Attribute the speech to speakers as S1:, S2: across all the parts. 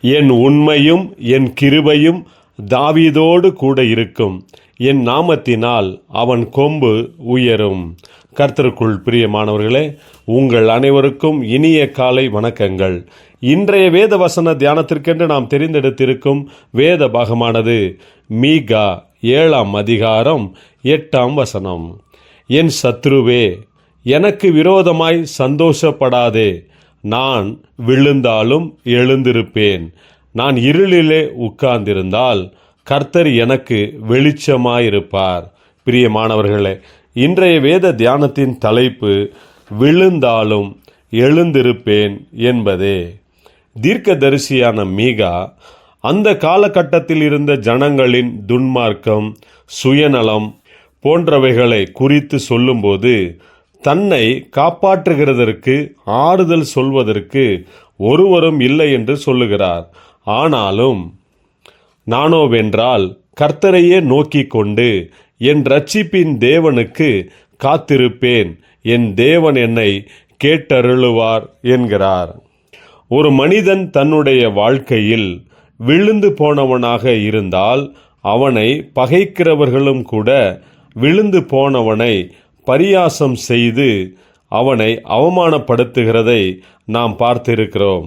S1: என் உண்மையும் என் கிருபையும் தாவீதோடு கூட இருக்கும். என் நாமத்தினால் அவன் கொம்பு உயரும். கர்த்தருக்குள் பிரியமானவர்களே உங்கள் அனைவருக்கும் இனிய காலை வணக்கங்கள். இன்றைய வேத வசன தியானத்திற்கென்று நாம் தெரிந்தெடுத்திருக்கும் வேத பாகமானது மீகா ஏழாம் அதிகாரம் எட்டாம் வசனம். என் சத்ருவே எனக்கு விரோதமாய் சந்தோஷப்படாதே. நான் விழுந்தாலும் எழுந்திருப்பேன். நான் இருளிலே உட்கார்ந்திருந்தால் கர்த்தர் எனக்கு வெளிச்சமாயிருப்பார். பிரியமானவர்களே இன்றைய வேத தியானத்தின் தலைப்பு விழுந்தாலும் எழுந்திருப்பேன் என்பதே. தீர்க்கதரிசியான மீகா அந்த காலகட்டத்தில் இருந்த ஜனங்களின் துன்மார்க்கம் சுயநலம் போன்றவைகளை குறித்து சொல்லும்போது தன்னை காப்பாற்றுகிறதற்கு ஆறுதல் சொல்வதற்கு ஒருவரும் இல்லை என்று சொல்லுகிறார். ஆனாலும் நானோவென்றால் கர்த்தரையே நோக்கி கொண்டு என் ரட்சிப்பின் தேவனுக்கு காத்திருப்பேன் என் தேவன் என்னை கேட்டருளுவார் என்கிறார். ஒரு மனிதன் தன்னுடைய வாழ்க்கையில் விழுந்து போனவனாக இருந்தால் அவனை பகைக்கிறவர்களும் கூட விழுந்து போனவனை பரியாசம் செய்து அவனை அவமானப்படுத்துகிறதை நாம் பார்த்திருக்கிறோம்.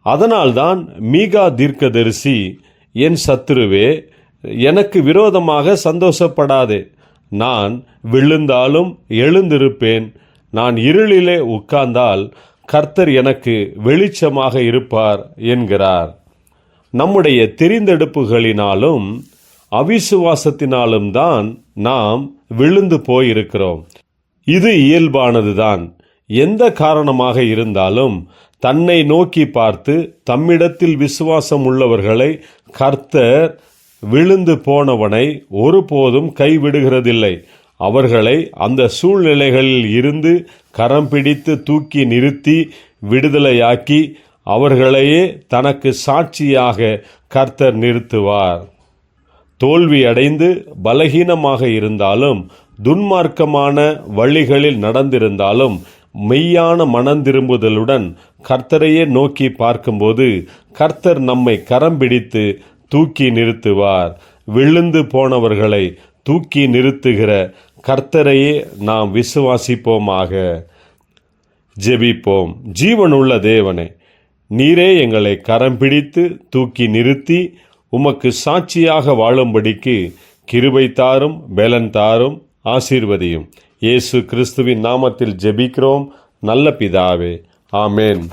S1: அதனால்தான் மீகா தீர்க்கதரிசி என் சத்துருவே எனக்கு விரோதமாக சந்தோஷப்படாதே. நான் விழுந்தாலும் எழுந்திருப்பேன். நான் இருளிலே உட்கார்ந்தால் கர்த்தர் எனக்கு வெளிச்சமாக இருப்பார் என்கிறார். நம்முடைய தெரிந்தெடுப்புகளினாலும் அவிசுவாசத்தினாலும் தான் நாம் விழுந்து போயிருக்கிறோம். இது இயல்பானதுதான். எந்த காரணமாக இருந்தாலும் தன்னை நோக்கி பார்த்து தம்மிடத்தில் விசுவாசம் உள்ளவர்களை கர்த்தர் விழுந்து போனவனை ஒருபோதும் கைவிடுகிறதில்லை. அவர்களை அந்த சூழ்நிலைகளில் இருந்து கரம் பிடித்து தூக்கி நிறுத்தி விடுதலையாக்கி அவர்களையே தனக்கு சாட்சியாக கர்த்தர் நிறுத்துவார். தோல்வி அடைந்து பலகீனமாக இருந்தாலும் துன்மார்க்கமான வழிகளில் நடந்திருந்தாலும் மெய்யான மனந்திரும்புதலுடன் கர்த்தரையே நோக்கி பார்க்கும்போது கர்த்தர் நம்மை கரம் பிடித்து தூக்கி நிறுத்துவார். விழுந்து போனவர்களை தூக்கி நிறுத்துகிற கர்த்தரையே நாம் விசுவாசிப்போமாக. ஜெபிப்போம். ஜீவனுள்ள தேவனே நீரே எங்களை கரம் பிடித்து தூக்கி நிறுத்தி உமக்கு சாட்சியாக வாழும்படிக்கு கிருபை தாரும் பலன் தாரும் ஆசீர்வதியும். இயேசு கிறிஸ்துவின் நாமத்தில் ஜெபிக்கிறோம். நல்ல பிதாவே. ஆமேன்.